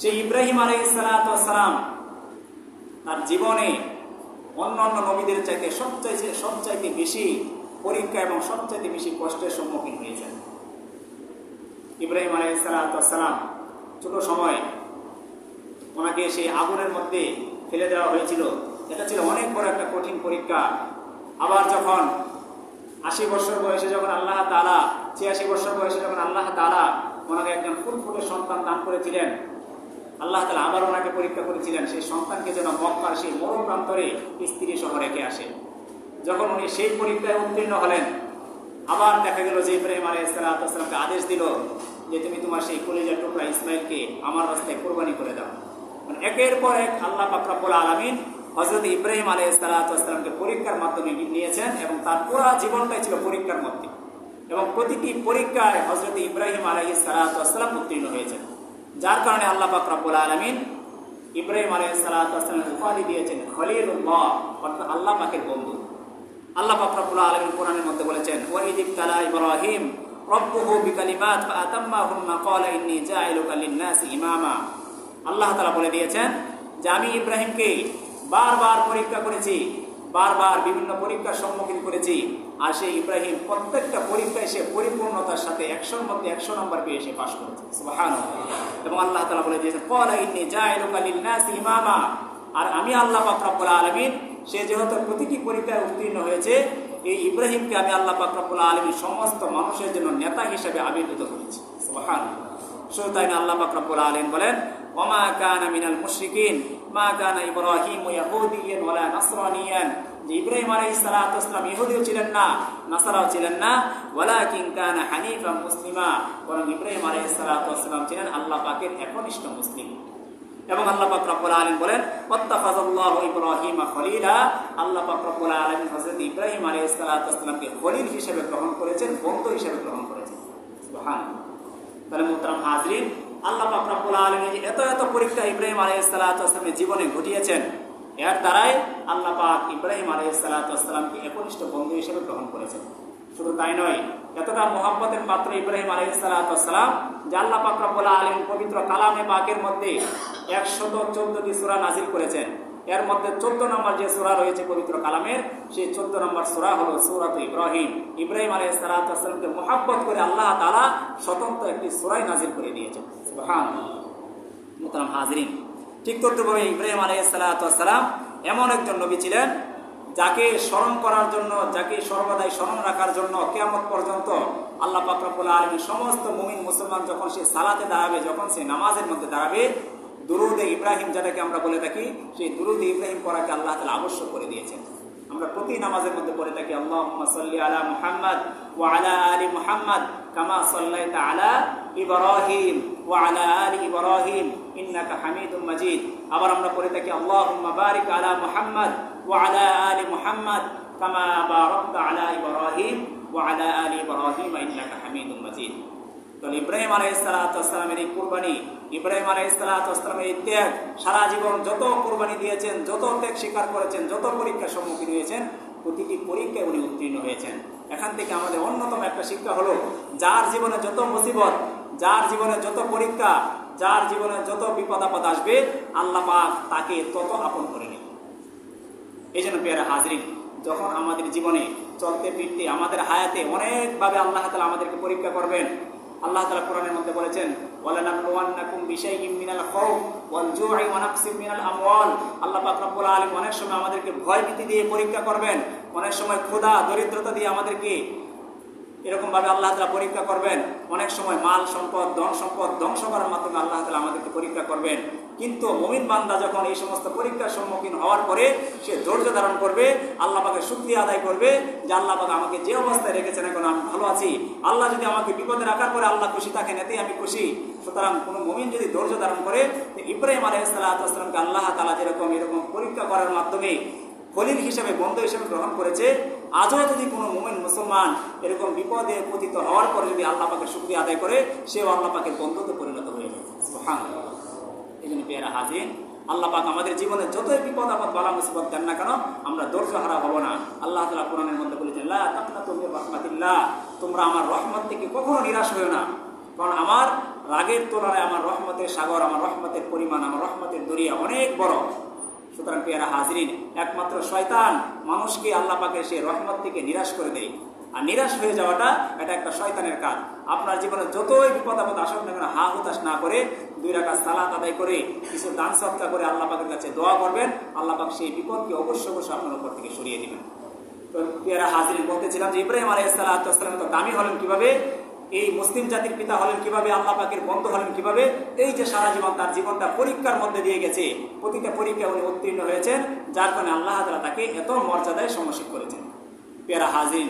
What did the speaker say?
সেই ইব্রাহিম আলাই সালাম তার জীবনে অন্য অন্য নবীদের চাইতে সবচাইতে সবচাইতে বেশি পরীক্ষা এবং সবচাইতে বেশি কষ্টের সম্মুখীন হয়েছেন। ইব্রাহিম আলাই সালাম ছোট সময় ওনাকে সেই আগুনের মধ্যে ফেলে দেওয়া হয়েছিল। এটা ছিল অনেক বড় একটা কঠিন পরীক্ষা। আবার যখন আশি বছর বয়সে যখন আল্লাহ তালা ছিয়াশি বছর বয়সে যখন আল্লাহ তালা ওনাকে একজন ফুটফুটে সন্তান দান করেছিলেন আল্লাহ তালা আবার ওনাকে পরীক্ষা করেছিলেন, সেই সন্তানকে যেন মক্কার সেই মরু প্রান্তরে স্ত্রী সহ রেখে আসে। যখন উনি সেই পরীক্ষায় উত্তীর্ণ হলেন, আবার দেখা গেল যে ইব্রাহিম আলাই সালাতামকে আদেশ দিল যে তুমি তোমার সেই কলিজার টুকরা ইসমাইলকে আমার রাস্তায় কোরবানি করে দাও। মানে একের পর এক আল্লাহ পাকরাবুল আলমিন হজরত ইব্রাহিম আলাই সালাতামকে পরীক্ষার মাধ্যমে নিয়েছেন এবং তার পুরা জীবনটাই ছিল পরীক্ষার মধ্যে। এবং প্রতিটি পরীক্ষায় হজরত ইব্রাহিম আলাই সালাতাম উত্তীর্ণ হয়েছেন। যার কারণে আল্লাহ পাকরাবুল আলমিন ইব্রাহিম আলাই সালাতামের উপাধি দিয়েছেন খলিল অর্থাৎ আল্লাহ পাকের বন্ধু। আল্লাহ পাকরাবুল আলমিন কোরআনের মধ্যে বলেছেন ওয়াইদিক তালা ইব্রাহিম ইমামা। আল্লাহ বলে দিয়েছেন যে, আমি ইব্রাহিমকে বারবার পরীক্ষা করেছি বারবার বিভিন্ন পরীক্ষার সম্মুখীন করেছি। আর সেই ইব্রাহিম প্রত্যেকটা পরীক্ষায় সে পরিপূর্ণতার সাথে একশোর মধ্যে একশো নম্বর পেয়ে সে পাশ করেছে। এবং আল্লাহ তালা বলে দিয়েছেন ইমামা। আর আমি আল্লাহ পাক রব্বুল আলামিন, সে যেহেতু প্রতিটি পরীক্ষায় উত্তীর্ণ হয়েছে, এই ইব্রাহিমকে আমি আল্লাহ পাকরাবুল আলমী সমস্ত মানুষের জন্য নেতা হিসেবে আবির্ভূত করেছি। না আল্লাহ পাকরাবুল আলম বলেন কানা মিনাল মুশরিকিন, মা কানা ইব্রাহিম ইয়াহুদিয়ান ওয়ালা নাসরানিয়ান। ইব্রাহিম ছিলেন না, নাসারাও ছিলেন না, ওয়ালাকিন কানা হানিফা মুসলিমা। বরং ইব্রাহিম আলাইহিস সালাতু ছিলেন আল্লাহ পাকের একনিষ্ঠ মুসলিম। এবং আল্লাহ পাক রব্বুল বলেন, ওয়াত্তাখাযাল্লাহু ইব্রাহিমা খলিলা। আল্লাহ পাক রব্বুল আলামিন হযরত ইব্রাহিম আলাইহিস সালাতু ওয়াসসালামকে খলিল হিসেবে গ্রহণ করেছেন, বন্ধু হিসেবে গ্রহণ করেছেন। তাহলে মুহতারাম হাজরিন আল্লাহ আলমী যে এত এত পরীক্ষা ইব্রাহিম আলাইহিস সালাতু ওয়াসসালামের জীবনে ঘটিয়েছেন, এর দ্বারাই আল্লাহ পাক ইব্রাহিম আলাইহিস সালাতু ওয়াসসালামকে একনিষ্ঠ বন্ধু হিসেবে গ্রহণ করেছেন। শুধু তাই নয়, এতটা মোহাম্মতের পাত্র ইব্রাহিম আলহিসাল্লাম যে আল্লাহ পাক রব্বুল আলম পবিত্র কালামে পাকের মধ্যে একশত চোদ্দটি সুরা নাজিল করেছেন। এর মধ্যে চোদ্দ নম্বর যে সুরা রয়েছে পবিত্র কালামের, সেই চোদ্দ নম্বর সুরা হলো সুরাত ইব্রাহিম। ইব্রাহিম আলহ সালাতামকে মোহাব্বত করে আল্লাহ তালা স্বতন্ত্র একটি সুরাই নাজিল করে দিয়েছেন। হান মোতারাম হাজরিন, ঠিক তদ্রুপভাবে ইব্রাহিম আলহ সালাতাম এমন একজন নবী ছিলেন যাকে স্মরণ করার জন্য, যাকে সর্বদাই স্মরণ রাখার জন্য কেয়ামত পর্যন্ত আল্লাহ পাকরাবুল আলমী সমস্ত মুমিন মুসলমান যখন সে সালাতে দাঁড়াবে, যখন সে নামাজের মধ্যে দাঁড়াবে দুরুদে ইব্রাহিম যেটাকে আমরা বলে থাকি, সেই দুরুদে ইব্রাহিম পড়াকে আল্লাহ তালা আবশ্যক করে দিয়েছেন। আমরা প্রতি নামাজের মধ্যে পড়ে থাকি আল্লাহ সাল্লি আলা মুহাম্মদ ও আলা আলী মুহাম্মদ কামা সাল্লাই আলা ইবরাহিম ও আলা আলী ইবরাহিম ইন্নাকা হামিদ মজিদ। আবার আমরা পড়ে থাকি আল্লাহ বারিক আলা মুহাম্মদ ও আলা আলী মুহাম্মদ কামা বারক আলা ইবরাহিম ও আলা আলী ইবরাহিম ইন্নাকা হামিদুল মজিদ। তাহলে ইব্রাহিম আলাইসালামের এই কুরবানি ইব্রাহিম আলাইসালামের এই ত্যাগ সারা জীবন যত কোরবানি দিয়েছেন, যত ত্যাগ স্বীকার করেছেন, যত পরীক্ষার সম্মুখীন হয়েছেন, প্রতিটি পরীক্ষায় উনি উত্তীর্ণ হয়েছেন। এখান থেকে আমাদের অন্যতম একটা শিক্ষা হলো, যার জীবনে যত মুসিবত, যার জীবনে যত পরীক্ষা, যার জীবনে যত বিপদ আপদ আসবে, আল্লাহ পাক তাকে তত আপন করে নেয় এই জন্য পেয়ারা হাজরিন, যখন আমাদের জীবনে চলতে ফিরতে, আমাদের হায়াতে অনেকভাবে আল্লাহ তালা আমাদেরকে পরীক্ষা করবেন আল্লাহ তালা কোরআনের মধ্যে বলেছেন আল্লাহ অনেক সময় আমাদেরকে ভয় ভীতি দিয়ে পরীক্ষা করবেন, অনেক সময় ক্ষুধা, দরিদ্রতা দিয়ে আমাদেরকে এরকম ভাবে আল্লাহ তালা পরীক্ষা করবেন। অনেক সময় মাল সম্পদ, ধন সম্পদ ধ্বংস করার মাধ্যমে আল্লাহ তালা আমাদেরকে পরীক্ষা করবেন। কিন্তু মমিন বান্দা যখন এই সমস্ত পরীক্ষার সম্মুখীন হওয়ার পরে সে ধৈর্য ধারণ করবে, আল্লাহ পাকে শুক্রিয়া আদায় করবে যে আল্লাহ পাকে আমাকে যে অবস্থায় রেখেছেন এখন আমি ভালো আছি। আল্লাহ যদি আমাকে বিপদে রাখার পরে আল্লাহ খুশি থাকেন এতেই আমি খুশি। সুতরাং কোনো মমিন যদি ধৈর্য ধারণ করে ইব্রাহিম আলাইসাল্লাহামকে আল্লাহ তালা যেরকম, এরকম পরীক্ষা করার মাধ্যমে খলিল হিসেবে, বন্ধু হিসেবে গ্রহণ করেছে। আজও যদি কোনো মোমেন মুসলমান এরকম বিপদে পতিত হওয়ার পরে যদি আল্লাহ পাকে শুক্রিয়া আদায় করে, সেও আল্লাহ পাকে বন্ধুতে পরিণত হয়ে যাবে এই জন্য পেয়ারা হাজির। আল্লাহ পাক আমাদের জীবনে যতই বিপদ, আপদ, বালা, মুসিবত দেন না কেন, আমরা দর্শ হারা হব না। আল্লাহ তালা কোরআনের মধ্যে বলেছেন রহমাতিল্লাহ। তোমরা আমার রহমত থেকে কখনো নিরাশ হয়েও না। কারণ আমার রাগের তুলনায় আমার রহমতের সাগর, আমার রহমতের পরিমাণ, আমার রহমতের দরিয়া অনেক বড়। সুতরাং পেয়ারা হাজরিন, একমাত্র শয়তান মানুষকে আল্লাহ পাকে সে রহমত থেকে নিরাশ করে দেয়। আর নিরাশ হয়ে যাওয়াটা এটা একটা শয়তানের কাজ। আপনার জীবনে যতই বিপদ আপদ আসুক না কেন, হা হুতাশ না করে দুই রাখা সালাত আদায় করে, কিছু দান সৎকা করে আল্লাহ পাকের কাছে দোয়া করবেন, আল্লাহ পাক সেই বিপদকে অবশ্যই অবশ্যই আপনার উপর থেকে সরিয়ে দেবেন। তো পেয়ারা হাজরিন বলতেছিলাম যে ইব্রাহিম আলাইসালাম তো দামি হলেন কীভাবে? এই মুসলিম জাতির পিতা হলেন কীভাবে, আল্লাহ পাকের বন্ধু হলেন কীভাবে, এই যে সারা জীবন তার জীবনটা পরীক্ষার মধ্যে দিয়ে গেছে, প্রতিটা পরীক্ষা উনি উত্তীর্ণ হয়েছেন, যার কারণে আল্লাহ তাকে এত মর্যাদায় সমস্যা করেছেন। পেরা হাজিন